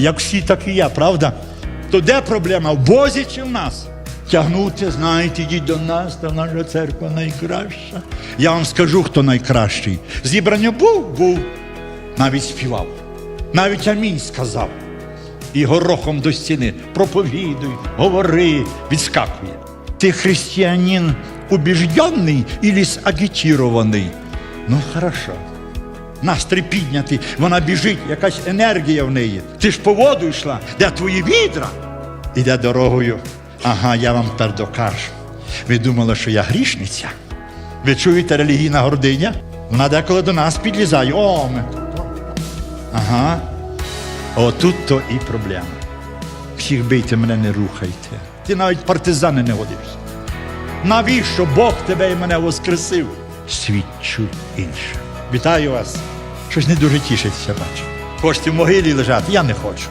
Як всі, так і я, правда? То де проблема? В Бозі чи в нас? Тягнути, знаєте, йдіть до нас, та наша церква найкраща. Я вам скажу, хто найкращий. Зібрання був, був. Навіть співав. Навіть амінь сказав. І горохом до стіни проповідуй, говори, відскакує. Ти християнин убіжденний или агітірований? Ну, хорошо. Настрій піднятий, вона біжить, якась енергія в неї. Ти ж по воду йшла, де твої відра? Іде дорогою. Ага, я вам тепер докажу. Ви думали, що я грішниця? Ви чуєте релігійна гординя? Вона деколи до нас підлізає. О, ми. Ага. Отут то і проблема. Всіх бийте, мене не рухайте. Ти навіть партизани не годишся. Навіщо Бог тебе і мене воскресив? Свідчу інше. Вітаю вас. Щось не дуже тішиться, бачу. Хочете в могилі лежати? Я не хочу.